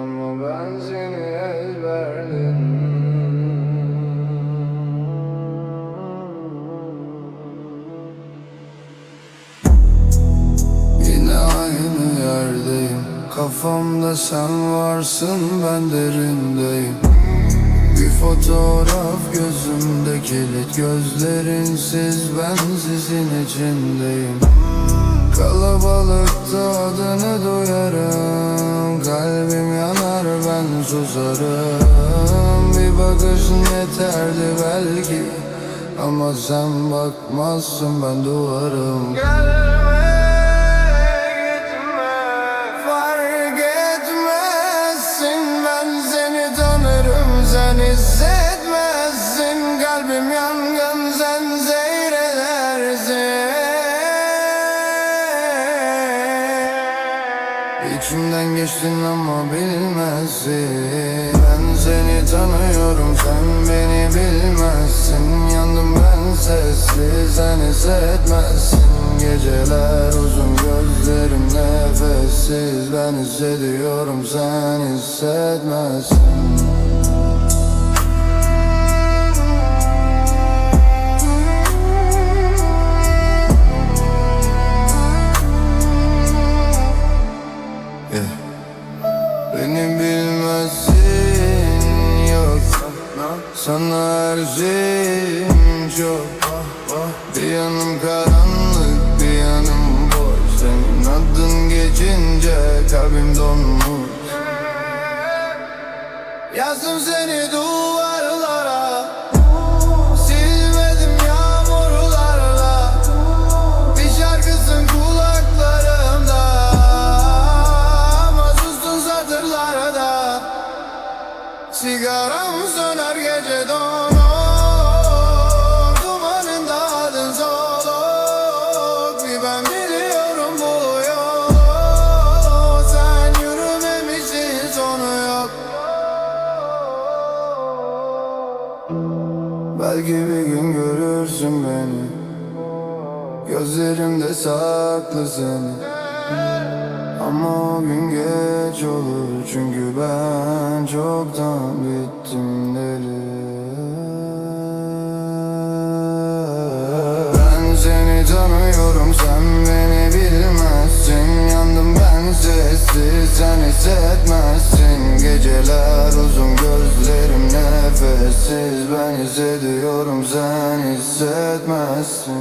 Ama ben seni ezberledim Yine aynı yerdeyim. Kafamda sen varsın ben derindeyim. Bir fotoğraf gözümde kilit Gözlerinsiz ben sizin içindeyim. Kalabalıkta adını duyarım Kalbim yanar ben susarım. Bir bakışın yeterdi belki Ama sen bakmazsın ben duvarım. Fark geçtin ama bilmezsin. Ben seni tanıyorum sen beni bilmezsin. Yandım ben sessiz sen hissetmezsin. Geceler uzun gözlerim nefessiz. Ben hissediyorum sen hissetmezsin. Yeah. Beni bilmezsin yok. Sana her şeyim çok. Bir yanım karanlık bir yanım boş. Senin adın geçince kalbim donmuş. Yazdım seni duvarlara Belki bir gün görürsün beni. Gözlerimde saklı seni. Ama o gün geç olur Çünkü ben çoktan bittim deli. Ben seni tanıyorum sen beni hissediyorum sen hissetmezsin.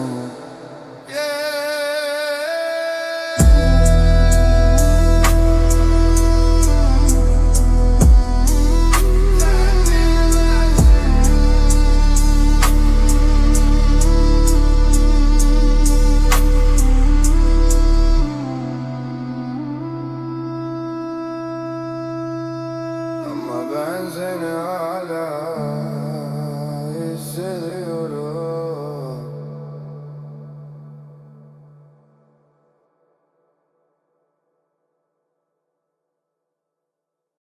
Ama ben seni hala